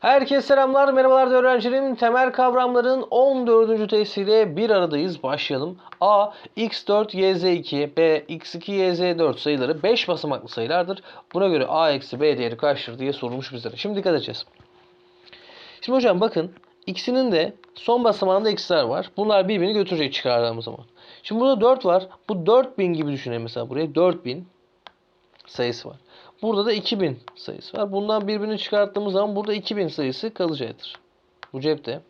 Herkese selamlar, merhabalar öğrencilerim. Temel kavramların 14. testiyle bir aradayız. Başlayalım. A, x4, yz2, b, x2, yz4 sayıları 5 basamaklı sayılardır. Buna göre a eksi b değeri kaçtır diye sorulmuş bizlere. Şimdi dikkat edeceğiz. Şimdi hocam bakın ikisinin de son basamağında eksiler var. Bunlar birbirini götürecek çıkardığımız zaman. Şimdi burada 4 var. Bu 4000 gibi düşünelim mesela buraya. 4000 sayısı var. Burada da 2000 sayısı var. Bundan birbirini çıkarttığımız zaman burada 2000 sayısı kalacaktır. Bu cepte.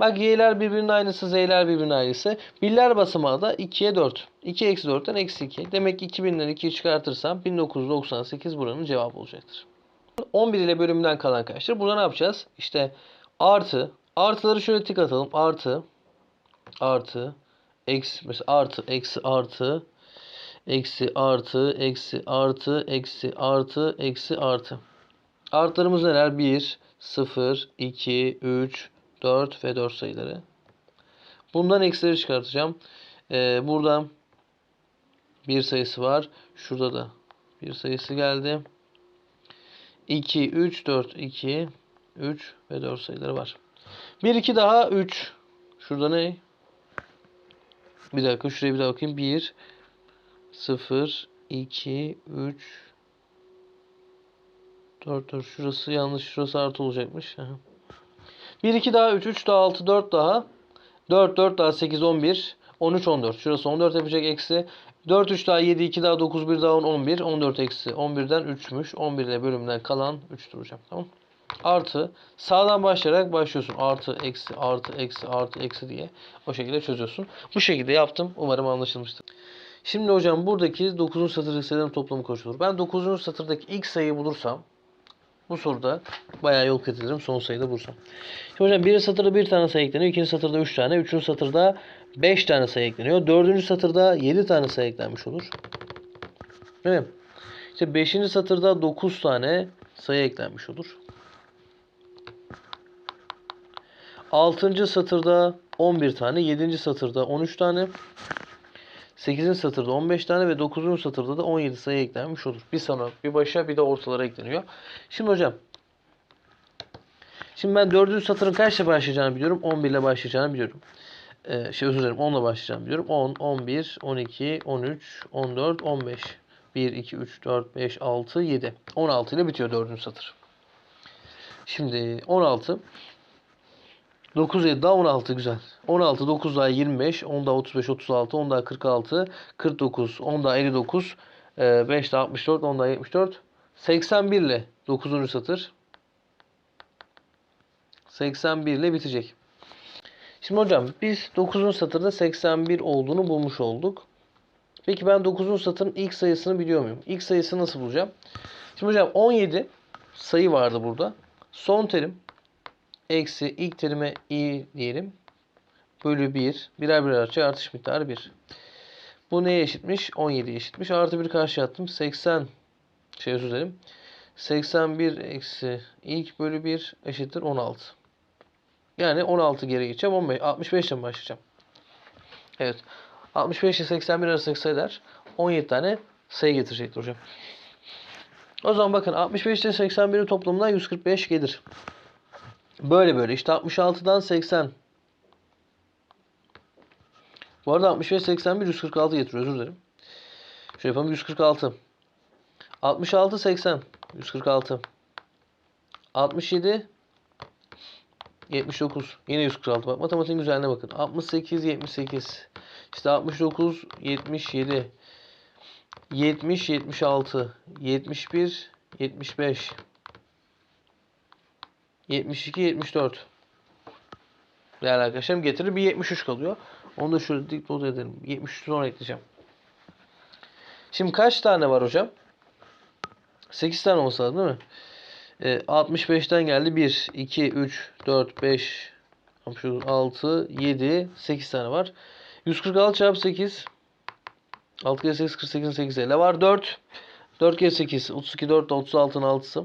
Bak y'ler birbirinin aynısı, z'ler birbirinin aynısı. Birler basamağı da 2'ye 4. 2 eksi 4'ten eksi 2. Demek ki 2000'den 2'yi çıkartırsam 1998 buranın cevabı olacaktır. 11 ile bölümünden kalan kaçtır? Burada ne yapacağız? İşte artı. Artıları şöyle tik atalım. Artı. Artı. Eksi. Mesela artı. Eksi. Artı. Eksi. Artı. Eksi. Artı. Eksi. Artı. Eksi. Artı. Artlarımız neler? 1, 0, 2, 3, 4 ve 4 sayıları. Bundan eksileri çıkartacağım. Ee, buradan bir sayısı var. Şurada da bir sayısı geldi. 2, 3, 4, 2, 3 ve 4 sayıları var. 1, 2 daha 3. Şurada ne? Bir dakika şuraya bir daha bakayım. 1, 0, 2, 3, 4, 4. Şurası yanlış. Şurası artı olacakmış. Aha. 1, 2 daha 3, 3 daha 6, 4 daha. 4, 4 daha 8, 11. 13, 14. Şurası 14 yapacak eksi. 4, 3 daha 7, 2 daha 9, 1 daha 10, 11. 14 eksi 11'den 3'müş. 11 ile bölümden kalan 3'tür hocam. Tamam. Artı. Sağdan başlayarak başlıyorsun. Artı, eksi, artı, eksi, artı, eksi diye. O şekilde çözüyorsun. Bu şekilde yaptım. Umarım anlaşılmıştır. Şimdi hocam buradaki 9. satırdaki sayıların toplamı koşulur. Ben 9. satırdaki ilk sayıyı bulursam bu soruda bayağı yol kat ederim son sayıda bulursam. Şimdi hocam birinci satırda bir tane sayı ekleniyor. ikinci satırda üç tane. Üçüncü satırda beş tane sayı ekleniyor. Dördüncü satırda yedi tane sayı eklenmiş olur. Değil mi? İşte beşinci satırda dokuz tane sayı eklenmiş olur. Altıncı satırda 11 tane. Yedinci satırda 13 tane. 8. satırda 15 tane ve 9. satırda da 17 sayı eklenmiş olur. Bir sana, bir başa, bir de ortalara ekleniyor. Şimdi hocam. Şimdi ben 4. satırın kaçla başlayacağını biliyorum. 11 ile başlayacağını biliyorum. Ee, şey özür dilerim 10 ile başlayacağını biliyorum. 10, 11, 12, 13, 14, 15. 1, 2, 3, 4, 5, 6, 7. 16 ile bitiyor 4. satır. Şimdi 16. 9 7 daha 16 güzel. 16 9 daha 25, 10 daha 35 36, 10 daha 46, 49, 10 daha 59, 5 daha 64, 10 daha 74, 81 ile 9. satır 81 ile bitecek. Şimdi hocam biz 9. satırda 81 olduğunu bulmuş olduk. Peki ben 9. satırın ilk sayısını biliyor muyum? İlk sayısını nasıl bulacağım? Şimdi hocam 17 sayı vardı burada. Son terim eksi ilk terime i diyelim. Bölü 1. Birer birer açı artış miktarı 1. Bu neye eşitmiş? 17'ye eşitmiş. Artı 1 karşı attım. 80 şey özür dilerim. 81 eksi ilk bölü 1 eşittir 16. Yani 16 geri geçeceğim. 15, 65 ile başlayacağım. Evet. 65 ile 81 arasındaki sayılar 17 tane sayı getirecektir hocam. O zaman bakın 65 ile 81'in toplamından 145 gelir. Böyle böyle işte 66'dan 80. Bu arada 65 81 146 getiriyor özür dilerim. Şöyle yapalım 146. 66 80 146. 67 79 yine 146 bak matematiğin güzelliğine bakın. 68 78 işte 69 77 70 76 71 75 72, 74. Değerli arkadaşlarım getirir. Bir 73 kalıyor. Onu da şöyle dipnot edelim. 73 sonra ekleyeceğim. Şimdi kaç tane var hocam? 8 tane olsa değil mi? E, 65'ten geldi. 1, 2, 3, 4, 5, 6, 7, 8 tane var. 146 çarpı 8. 6 kere 8, 48, 8 ele var. 4. 4 kere 8, 32, 4 da 36'nın 6'sı.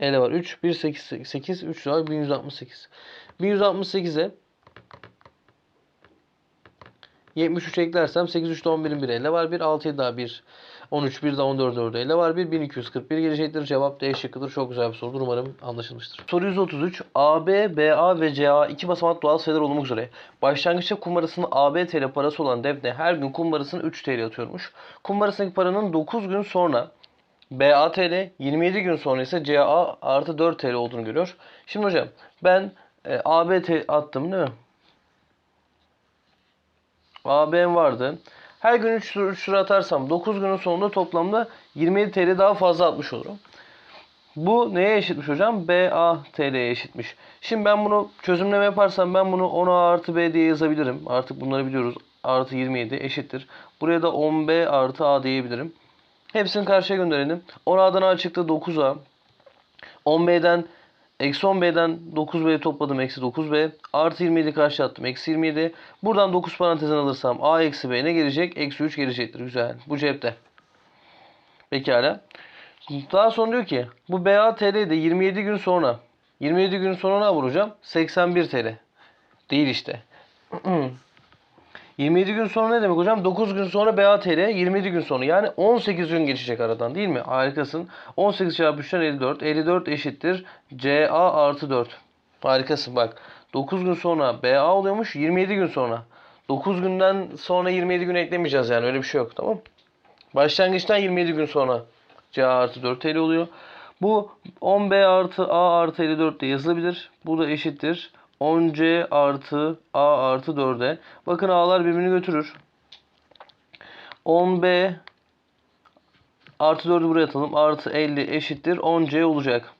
Ele var 3. 1, 8, 8, 3 var 1168. 1168'e 73 eklersem 8, 3 11'in 1 ele var 1. 6, 7 daha 1. 13 bir de 14 ördeği ile var. 1 1241 gelecektir. Cevap D şıkkıdır. Çok güzel bir sorudur. Umarım anlaşılmıştır. Soru 133. AB, BA ve CA iki basamak doğal sayılar olmak üzere. Başlangıçta kumbarasının AB TL parası olan Defne her gün kumbarasını 3 TL atıyormuş. Kumbarasındaki paranın 9 gün sonra BA TL, 27 gün sonra ise CA artı 4 TL olduğunu görüyor. Şimdi hocam ben e, AB attım değil mi? AB'm vardı. Her gün 3 lira, 3 lira atarsam 9 günün sonunda toplamda 27 TL daha fazla atmış olurum. Bu neye eşitmiş hocam? BA TL'ye eşitmiş. Şimdi ben bunu çözümleme yaparsam ben bunu 10A artı B diye yazabilirim. Artık bunları biliyoruz. Artı 27 eşittir. Buraya da 10B artı A diyebilirim. Hepsini karşıya gönderelim. 10A'dan A çıktı 9A. 10B'den Eksi 10B'den 9B topladım. Eksi 9B. Artı 27 karşı attım. Eksi 27. Buradan 9 parantezin alırsam A eksi B ne gelecek? Eksi 3 gelecektir. Güzel. Bu cepte. Pekala. Daha sonra diyor ki bu BA TL'de 27 gün sonra 27 gün sonra ne vuracağım? 81 TL. Değil işte. 27 gün sonra ne demek hocam? 9 gün sonra BA TL 27 gün sonra. Yani 18 gün geçecek aradan değil mi? Harikasın. 18 çarpı 3'ten 54. 54 eşittir. CA artı 4. Harikasın bak. 9 gün sonra BA oluyormuş 27 gün sonra. 9 günden sonra 27 gün eklemeyeceğiz yani öyle bir şey yok tamam Başlangıçtan 27 gün sonra CA artı 4 TL oluyor. Bu 10B artı A artı 54 de yazılabilir. Bu da eşittir. 10C artı A artı 4'e. Bakın A'lar birbirini götürür. 10B artı 4'ü buraya atalım. Artı 50 eşittir. 10C olacak.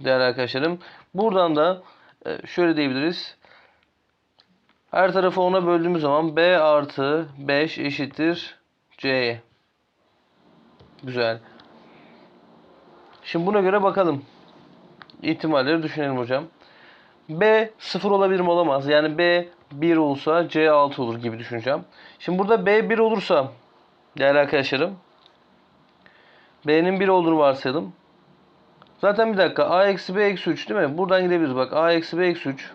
Değerli arkadaşlarım. Buradan da e, şöyle diyebiliriz. Her tarafı 10'a böldüğümüz zaman B artı 5 eşittir C'ye. Güzel. Şimdi buna göre bakalım. İhtimalleri düşünelim hocam. B 0 olabilir mi olamaz. Yani B 1 olsa C 6 olur gibi düşüneceğim. Şimdi burada B 1 olursa değerli arkadaşlarım B'nin 1 olduğunu varsayalım. Zaten bir dakika A eksi B eksi 3 değil mi? Buradan gidebiliriz bak. A eksi B eksi 3.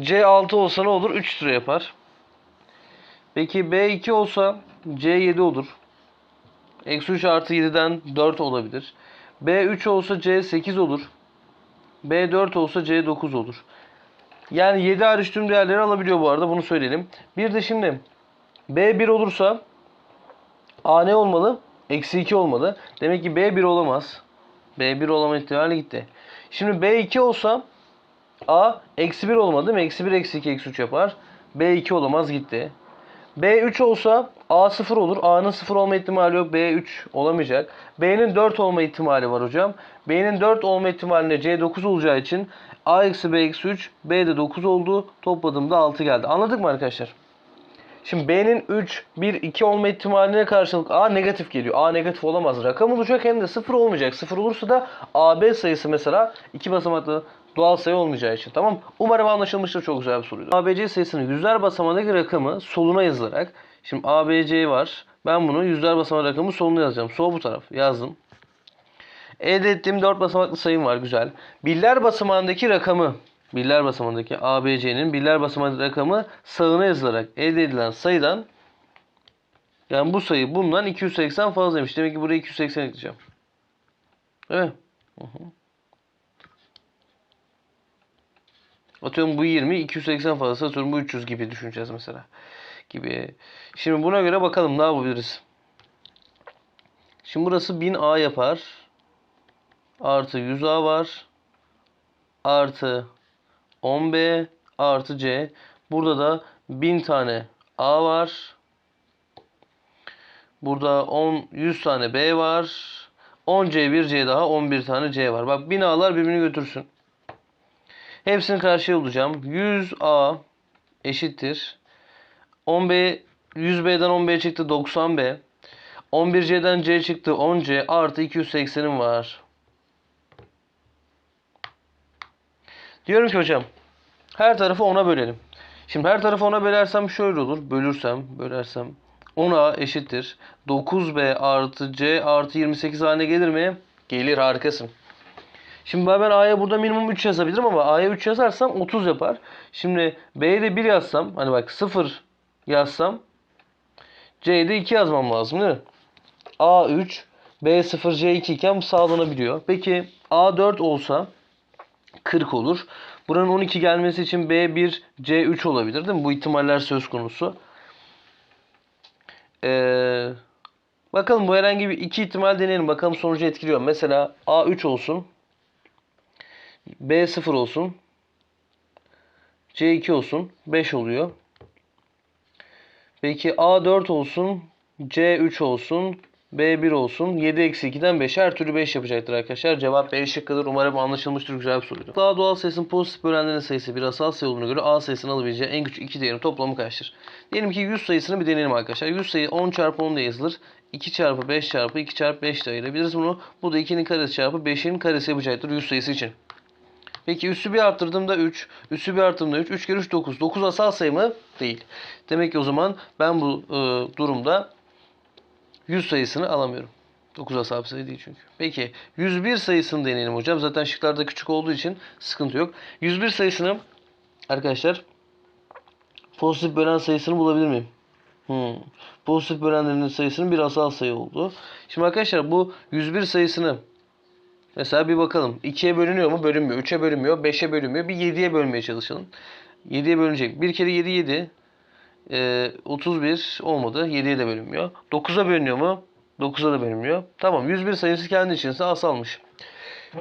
C 6 olsa ne olur? 3 lira yapar. Peki B 2 olsa C 7 olur. Eksi 3 artı 7'den 4 olabilir. B 3 olsa C 8 olur. B 4 olsa C 9 olur. Yani 7 hariç tüm değerleri alabiliyor bu arada bunu söyleyelim. Bir de şimdi B 1 olursa A ne olmalı? Eksi 2 olmalı. Demek ki B 1 olamaz. B 1 olama ihtimali gitti. Şimdi B 2 olsa A eksi 1 olmadı değil mi? Eksi 1 eksi 2 eksi 3 yapar. B 2 olamaz gitti. B 3 olsa A 0 olur. A'nın 0 olma ihtimali yok. B 3 olamayacak. B'nin 4 olma ihtimali var hocam. B'nin 4 olma ihtimaline C 9 olacağı için A eksi B eksi 3. B de 9 oldu. Topladığımda 6 geldi. Anladık mı arkadaşlar? Şimdi B'nin 3, 1, 2 olma ihtimaline karşılık A negatif geliyor. A negatif olamaz. Rakam olacak hem de 0 olmayacak. 0 olursa da AB sayısı mesela 2 basamaklı doğal sayı olmayacağı için. Tamam Umarım anlaşılmıştır. Çok güzel bir soruydu. ABC sayısının yüzler basamağındaki rakamı soluna yazılarak. Şimdi ABC var. Ben bunu yüzler basamağı rakamı soluna yazacağım. Sol bu taraf. Yazdım. Elde ettiğim 4 basamaklı sayım var. Güzel. Birler basamağındaki rakamı birler basamağındaki ABC'nin birler basamağındaki rakamı sağına yazılarak elde edilen sayıdan yani bu sayı bundan 280 fazlaymış. Demek ki buraya 280 ekleyeceğim. Değil mi? Hı hı. Atıyorum bu 20, 280 fazlası atıyorum bu 300 gibi düşüneceğiz mesela. Gibi. Şimdi buna göre bakalım ne yapabiliriz. Şimdi burası 1000A yapar. Artı 100A var. Artı 10B artı C. Burada da 1000 tane A var. Burada 10 100 tane B var. 10 C 1 C daha 11 tane C var. Bak 1000 A'lar birbirini götürsün. Hepsini karşıya bulacağım. 100A eşittir. 10B 100B'den 10B çıktı 90B. 11C'den C çıktı 10C artı 280'im var. Diyorum ki hocam her tarafı 10'a bölelim. Şimdi her tarafı 10'a bölersem şöyle olur. Bölürsem, bölersem 10A eşittir. 9B artı C artı 28 haline gelir mi? Gelir harikasın. Şimdi ben A'ya burada minimum 3 yazabilirim ama A'ya 3 yazarsam 30 yapar. Şimdi B'ye de 1 yazsam hani bak 0 yazsam C'de 2 yazmam lazım değil mi? A3 B0 C2 iken bu sağlanabiliyor. Peki A4 olsa 40 olur. Buranın 12 gelmesi için B1 C3 olabilir değil mi? Bu ihtimaller söz konusu. Ee, bakalım bu herhangi bir iki ihtimal deneyelim. Bakalım sonucu etkiliyor. Mesela A3 olsun. B0 olsun. C2 olsun. 5 oluyor. Peki A4 olsun. C3 olsun. B1 olsun. 7 eksi 2'den 5. Her türlü 5 yapacaktır arkadaşlar. Cevap B şıkkıdır. Umarım anlaşılmıştır. Güzel bir soruydu. Daha doğal sayısının pozitif bölenlerin sayısı bir asal sayı olduğuna göre A sayısının alabileceği en küçük iki değerin toplamı kaçtır? Diyelim ki 100 sayısını bir deneyelim arkadaşlar. 100 sayı 10 çarpı 10 diye yazılır. 2 çarpı 5 çarpı 2 çarpı 5 de ayırabiliriz bunu. Bu da 2'nin karesi çarpı 5'in karesi yapacaktır 100 sayısı için. Peki üssü bir arttırdığımda 3, üssü bir arttırdığımda 3, 3 kere 3 9. 9 asal sayı mı? Değil. Demek ki o zaman ben bu e, durumda 100 sayısını alamıyorum. 9 asal bir sayı değil çünkü. Peki 101 sayısını deneyelim hocam. Zaten şıklarda küçük olduğu için sıkıntı yok. 101 sayısını arkadaşlar pozitif bölen sayısını bulabilir miyim? Hmm. Pozitif bölenlerin sayısının bir asal sayı oldu. Şimdi arkadaşlar bu 101 sayısını Mesela bir bakalım. 2'ye bölünüyor mu? Bölünmüyor. 3'e bölünmüyor. 5'e bölünmüyor. Bir 7'ye bölmeye çalışalım. 7'ye bölünecek. 1 kere 7 7. Ee, 31 olmadı. 7'ye de bölünmüyor. 9'a bölünüyor mu? 9'a da bölünmüyor. Tamam. 101 sayısı kendi içinde asalmış.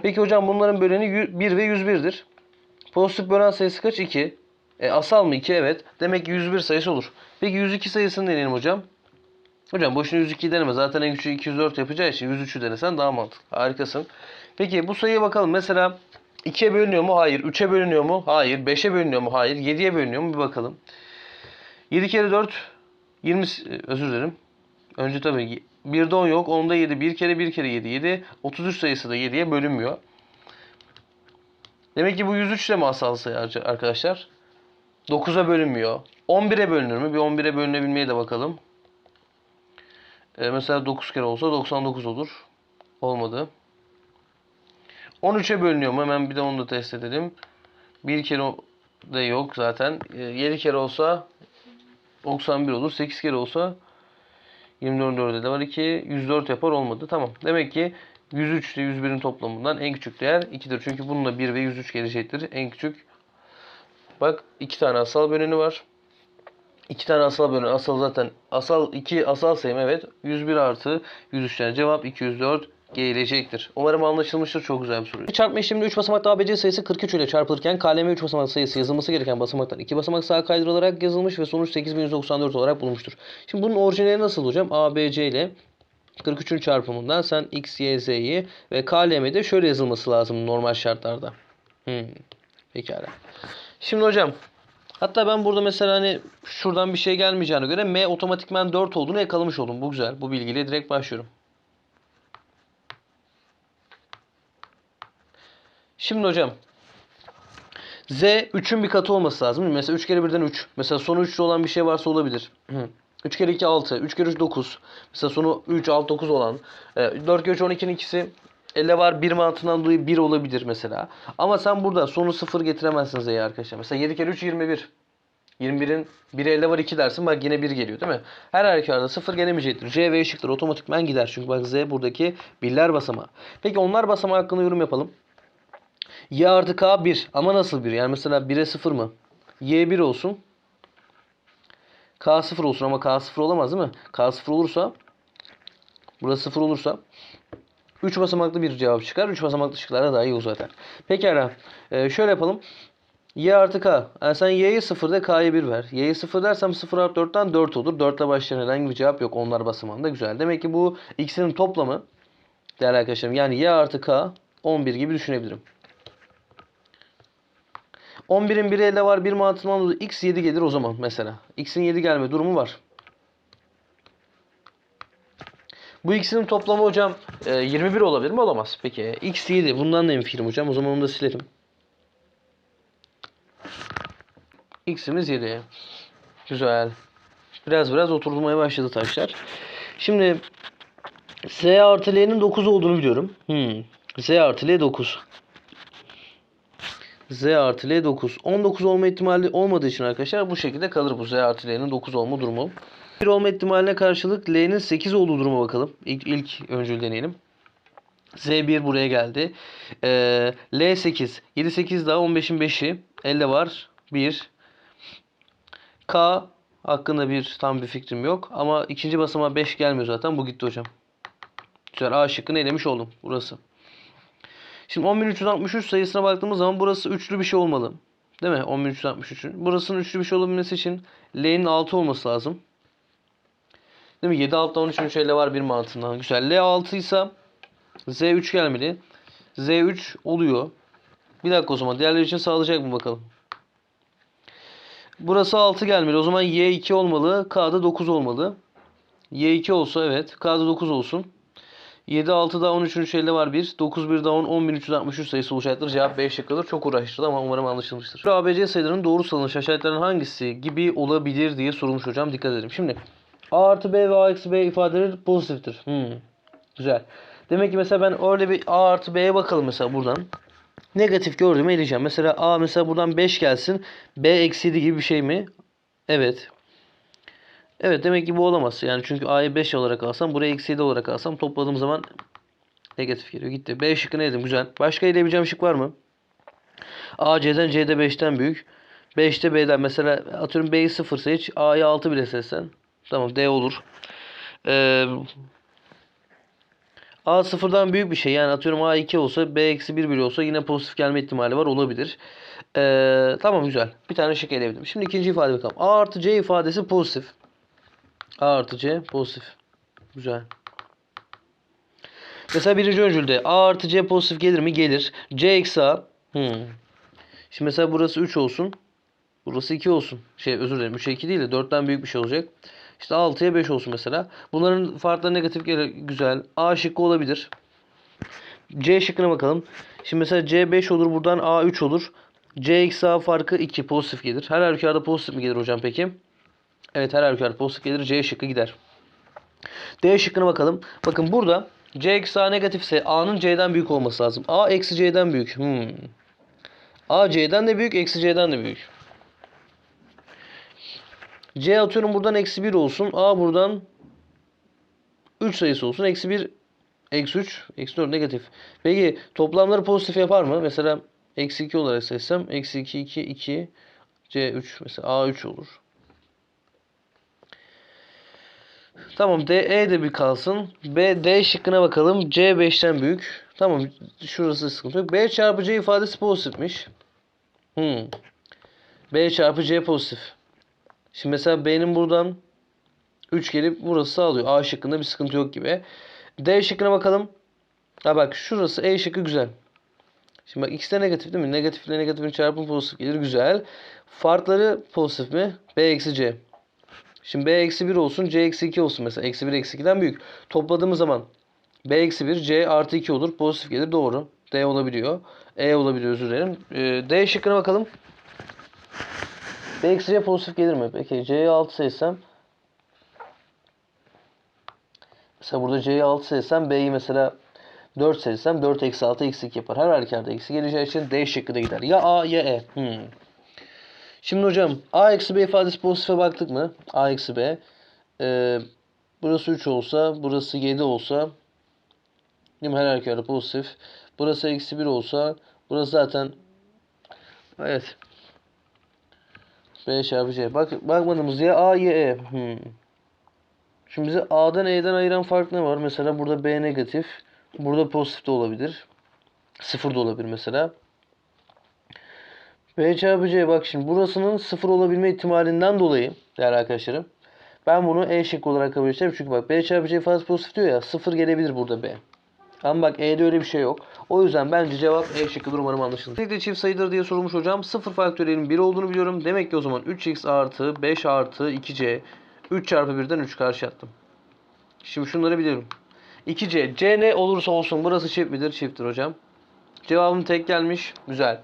Peki hocam bunların böleni 1 ve 101'dir. Pozitif bölen sayısı kaç? 2. E, asal mı 2? Evet. Demek ki 101 sayısı olur. Peki 102 sayısını deneyelim hocam. Hocam boşuna 102 deneme. Zaten en küçüğü 204 yapacağı için 103'ü denesen daha mantıklı. Harikasın. Peki bu sayıya bakalım. Mesela 2'ye bölünüyor mu? Hayır. 3'e bölünüyor mu? Hayır. 5'e bölünüyor mu? Hayır. 7'ye bölünüyor mu? Bir bakalım. 7 kere 4 20 özür dilerim. Önce tabii 1'de 10 yok. 10'da 7. 1 kere 1 kere 7. 7. 33 sayısı da 7'ye bölünmüyor. Demek ki bu 103 de mi sayı arkadaşlar? 9'a bölünmüyor. 11'e bölünür mü? Bir 11'e bölünebilmeye de bakalım. Ee, mesela 9 kere olsa 99 olur. Olmadı. 13'e bölünüyor mu? Hemen bir de onu da test edelim. 1 kere de yok zaten. 7 kere olsa 91 olur. 8 kere olsa 24 4'e de var 2. 104 yapar olmadı. Tamam. Demek ki 103 ile 101'in toplamından en küçük değer 2'dir. Çünkü bununla 1 ve 103 gelecektir. En küçük. Bak iki tane asal böleni var. İki tane asal böleni. Asal zaten asal 2 asal sayım evet. 101 artı 103'ten cevap 204 gelecektir. Umarım anlaşılmıştır. Çok güzel bir soru. Çarpma işleminde 3 basamaklı ABC sayısı 43 ile çarpılırken KLM 3 basamak sayısı yazılması gereken basamaklar 2 basamak sağa kaydırılarak yazılmış ve sonuç 8194 olarak bulunmuştur. Şimdi bunun orijinali nasıl hocam? ABC ile 43'ün çarpımından sen x, y, z'yi ve KLM'de şöyle yazılması lazım normal şartlarda. Hmm. Pekala. Şimdi hocam Hatta ben burada mesela hani şuradan bir şey gelmeyeceğine göre M otomatikmen 4 olduğunu yakalamış oldum. Bu güzel. Bu bilgiyle direkt başlıyorum. Şimdi hocam Z 3'ün bir katı olması lazım. Mesela 3 kere 1'den 3. Mesela sonu 3'lü olan bir şey varsa olabilir. 3 kere 2 6. 3 kere 3 9. Mesela sonu 3 6 9 olan. 4 kere 3 12'nin ikisi elle var 1 mantığından dolayı 1 olabilir mesela. Ama sen burada sonu 0 getiremezsin Z'ye arkadaşlar. Mesela 7 kere 3 21. 21'in 1 elde var 2 dersin bak yine 1 geliyor değil mi? Her halükarda 0 gelemeyecektir. C ve ışıklar otomatikman gider. Çünkü bak Z buradaki birler basamağı. Peki onlar basamağı hakkında yorum yapalım. Y artı K 1. Ama nasıl 1? Yani mesela 1'e 0 mı? Y 1 olsun. K 0 olsun ama K 0 olamaz değil mi? K 0 olursa burası 0 olursa 3 basamaklı bir cevap çıkar. 3 basamaklı şıklara daha iyi zaten. Pekala. Ee, şöyle yapalım. Y artı K. Yani sen Y'ye 0 de K'ya 1 ver. Y'ye 0 dersem 0 artı 4'ten 4 olur. 4 ile başlayan herhangi bir cevap yok. Onlar basamağında güzel. Demek ki bu ikisinin toplamı değerli arkadaşlarım yani Y artı K 11 gibi düşünebilirim. 11'in 1'i elde var. 1 mantığından dolayı x 7 gelir o zaman mesela. x'in 7 gelme durumu var. Bu ikisinin toplamı hocam e, 21 olabilir mi? Olamaz. Peki x 7. Bundan da emfilim hocam. O zaman onu da silerim. x'imiz 7. Güzel. Biraz biraz oturmaya başladı taşlar. Şimdi z artı l'nin 9 olduğunu biliyorum. Hmm. z artı l 9. Z artı L 9. 19 olma ihtimali olmadığı için arkadaşlar bu şekilde kalır bu Z artı L'nin 9 olma durumu. Bir olma ihtimaline karşılık L'nin 8 olduğu duruma bakalım. İlk, ilk öncül deneyelim. Z1 buraya geldi. Ee, L8. 7 8 daha 15'in 5'i. Elde var. 1. K hakkında bir tam bir fikrim yok. Ama ikinci basamağa 5 gelmiyor zaten. Bu gitti hocam. Güzel. A şıkkını elemiş oldum. Burası. Şimdi 10363 sayısına baktığımız zaman burası üçlü bir şey olmalı. Değil mi? 10363'ün. Burasının üçlü bir şey olabilmesi için L'nin 6 olması lazım. Değil mi? 7 altta 13 13 elde var bir mantığından. Güzel. L 6 ise Z3 gelmeli. Z3 oluyor. Bir dakika o zaman. Diğerleri için sağlayacak mı bakalım. Burası 6 gelmeli. O zaman Y2 olmalı. K'da 9 olmalı. Y2 olsa evet. K'da 9 olsun. 7 6 daha 13 13 elde var 1. 9 1 daha 10 10363 sayısı olacaktır. Cevap B şıkkıdır. Çok uğraştırdı ama umarım anlaşılmıştır. ABC sayılarının doğru salınış aşağıdakilerin hangisi gibi olabilir diye sorulmuş hocam. Dikkat edelim. Şimdi A artı B ve A eksi B ifadeleri pozitiftir. Hmm. Güzel. Demek ki mesela ben öyle bir A artı B'ye bakalım mesela buradan. Negatif gördüğümü eleyeceğim. Mesela A mesela buradan 5 gelsin. B eksi 7 gibi bir şey mi? Evet. Evet demek ki bu olamaz. Yani çünkü A'yı 5 olarak alsam buraya eksi 7 olarak alsam topladığım zaman negatif geliyor. Gitti. B şıkkını eledim. Güzel. Başka eleyebileceğim şık var mı? A C'den C'de 5'ten büyük. 5'te B'den mesela atıyorum B'yi 0 seç. A'yı 6 bile seçsen. Tamam D olur. Ee, A sıfırdan büyük bir şey. Yani atıyorum A 2 olsa B eksi 1 bile olsa yine pozitif gelme ihtimali var. Olabilir. Ee, tamam güzel. Bir tane şık eleyebildim. Şimdi ikinci ifade bakalım. A artı C ifadesi pozitif. A artı C pozitif. Güzel. Mesela birinci öncülde A artı C pozitif gelir mi? Gelir. C eksi A. Hmm. Şimdi mesela burası 3 olsun. Burası 2 olsun. Şey özür dilerim. 3'e 2 değil de 4'ten büyük bir şey olacak. İşte 6'ya 5 olsun mesela. Bunların farkları negatif gelir. Güzel. A şıkkı olabilir. C şıkkına bakalım. Şimdi mesela C 5 olur. Buradan A 3 olur. C eksi A farkı 2 pozitif gelir. Her halükarda pozitif mi gelir hocam peki? Evet her halükarda pozitif gelir. C şıkkı gider. D şıkkına bakalım. Bakın burada C eksi A negatifse A'nın C'den büyük olması lazım. A eksi C'den büyük. Hmm. A C'den de büyük. Eksi C'den de büyük. C atıyorum buradan eksi 1 olsun. A buradan 3 sayısı olsun. Eksi 1 eksi 3 eksi 4 negatif. Peki toplamları pozitif yapar mı? Mesela eksi 2 olarak seçsem eksi 2 2 2 C 3 mesela A 3 olur. Tamam D E de bir kalsın. B D şıkkına bakalım. C 5'ten büyük. Tamam şurası sıkıntı yok. B çarpı C ifadesi pozitifmiş. Hmm. B çarpı C pozitif. Şimdi mesela B'nin buradan 3 gelip burası sağlıyor. A şıkkında bir sıkıntı yok gibi. D şıkkına bakalım. Ha bak şurası E şıkkı güzel. Şimdi bak ikisi de negatif değil mi? Negatif ile negatifin çarpımı pozitif gelir. Güzel. Farkları pozitif mi? B eksi C. Şimdi B eksi 1 olsun. C eksi 2 olsun mesela. Eksi 1 eksi 2'den büyük. Topladığımız zaman B eksi 1 C artı 2 olur. Pozitif gelir. Doğru. D olabiliyor. E olabiliyor özür dilerim. Ee, D şıkkına bakalım. B eksi C pozitif gelir mi? Peki C'yi 6 seçsem Mesela burada C'yi 6 seçsem B'yi mesela 4 seçsem 4 eksi 6 eksi 2 yapar. Her halükarda eksi geleceği için D şıkkı da gider. Ya A ya E. Hmm. Şimdi hocam A eksi B ifadesi pozitife baktık mı? A eksi B. Ee, burası 3 olsa, burası 7 olsa değil mi? Her halükarda pozitif. Burası eksi 1 olsa burası zaten evet B çarpı C. Bak, bakmadığımız ya A ya E. Hmm. Şimdi bize A'dan E'den ayıran fark ne var? Mesela burada B negatif. Burada pozitif de olabilir. Sıfır da olabilir mesela. B çarpı C bak şimdi burasının sıfır olabilme ihtimalinden dolayı değerli arkadaşlarım. Ben bunu E şıkkı olarak kabul edeceğim. Çünkü bak B çarpı C fazla pozitif diyor ya. Sıfır gelebilir burada B. Ama bak E'de öyle bir şey yok. O yüzden bence cevap E şıkkıdır umarım anlaşılır. Kesinlikle çift sayıdır diye sorulmuş hocam. 0 faktöriyelin 1 olduğunu biliyorum. Demek ki o zaman 3x artı 5 artı 2c 3 çarpı 1'den 3 karşı attım. Şimdi şunları biliyorum. 2c. c ne olursa olsun burası çift midir? Çifttir hocam. Cevabım tek gelmiş. Güzel.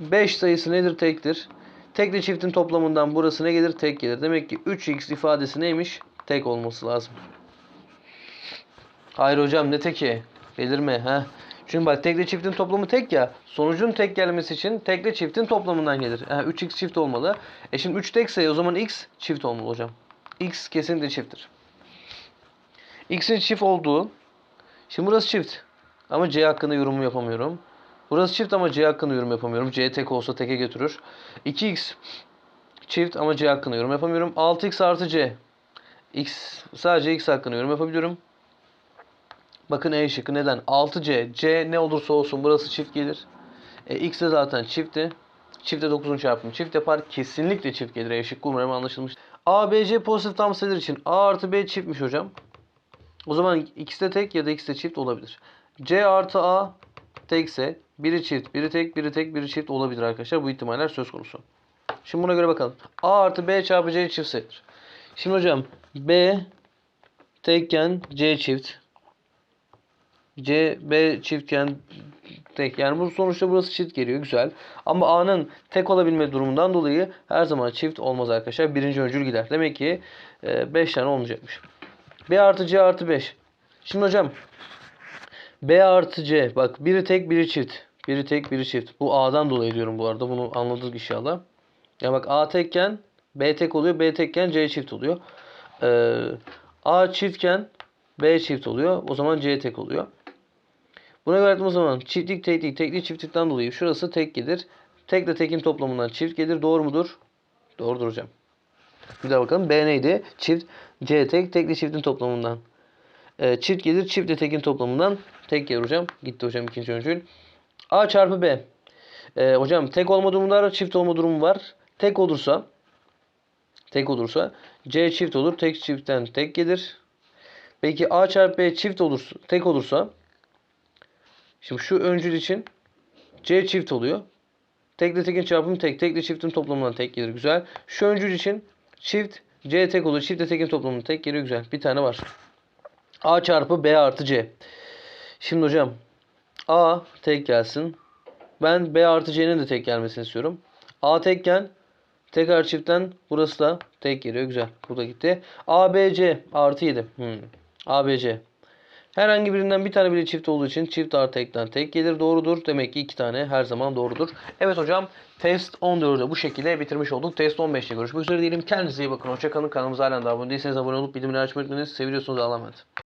5 sayısı nedir? Tektir. Tekle çiftin toplamından burası ne gelir? Tek gelir. Demek ki 3x ifadesi neymiş? Tek olması lazım. Hayır hocam ne teki? Belirme. ha. Çünkü bak tekle çiftin toplamı tek ya. Sonucun tek gelmesi için tekle çiftin toplamından gelir. Ha, 3x çift olmalı. E şimdi 3 tekse o zaman x çift olmalı hocam. X kesinlikle çifttir. X'in çift olduğu. Şimdi burası çift. Ama C hakkında yorum yapamıyorum. Burası çift ama C hakkında yorum yapamıyorum. C tek olsa teke götürür. 2X çift ama C hakkında yorum yapamıyorum. 6X artı C. X sadece X hakkında yorum yapabiliyorum. Bakın E şıkkı neden? 6C. C ne olursa olsun burası çift gelir. E, X de zaten çiftti. Çifte 9'un çarpımı çift yapar. Kesinlikle çift gelir. E şıkkı umarım anlaşılmış. A, B, C pozitif tam sayılar için A artı B çiftmiş hocam. O zaman ikisi de tek ya da ikisi de çift olabilir. C artı A tekse biri çift, biri tek, biri tek, biri çift olabilir arkadaşlar. Bu ihtimaller söz konusu. Şimdi buna göre bakalım. A artı B çarpı C çift sayıdır. Şimdi hocam B tekken C çift. C, B çiftken tek. Yani bu sonuçta burası çift geliyor. Güzel. Ama A'nın tek olabilme durumundan dolayı her zaman çift olmaz arkadaşlar. Birinci öncül gider. Demek ki 5 tane olmayacakmış. B artı C artı 5. Şimdi hocam B artı C. Bak biri tek biri çift. Biri tek biri çift. Bu A'dan dolayı diyorum bu arada. Bunu anladık inşallah. Ya bak A tekken B tek oluyor. B tekken C çift oluyor. Ee, A çiftken B çift oluyor. O zaman C tek oluyor. Buna göre o zaman çiftlik teklik teklik çiftlikten dolayı şurası tek gelir. Tekle tekin toplamından çift gelir. Doğru mudur? Doğrudur hocam. Bir daha bakalım. B neydi? Çift. C tek. Tekli çiftin toplamından. Ee, çift gelir. Çiftle tekin toplamından tek gelir hocam. Gitti hocam ikinci öncül. A çarpı B. Ee, hocam tek olma durumu var. Çift olma durumu var. Tek olursa tek olursa C çift olur. Tek çiftten tek gelir. Peki A çarpı B çift olursa tek olursa Şimdi şu öncül için C çift oluyor. Tekle tekin çarpımı tek. Tekle çiftin toplamından tek gelir. Güzel. Şu öncül için çift C tek olur. Çiftle tekin toplamından tek geliyor. Güzel. Bir tane var. A çarpı B artı C. Şimdi hocam A tek gelsin. Ben B artı C'nin de tek gelmesini istiyorum. A tekken tekrar çiftten burası da tek geliyor. Güzel. Bu da gitti. A, B, C artı 7. Hmm. A, B, C. Herhangi birinden bir tane bile çift olduğu için çift artı ekten tek gelir doğrudur. Demek ki iki tane her zaman doğrudur. Evet hocam test 14'ü bu şekilde bitirmiş olduk. Test 15'te görüşmek üzere diyelim. Kendinize iyi bakın. Hoşçakalın. Kanalımıza halen daha abone değilseniz abone olup bildirimleri açmayı unutmayın. Seviyorsunuz. Allah'a emanet.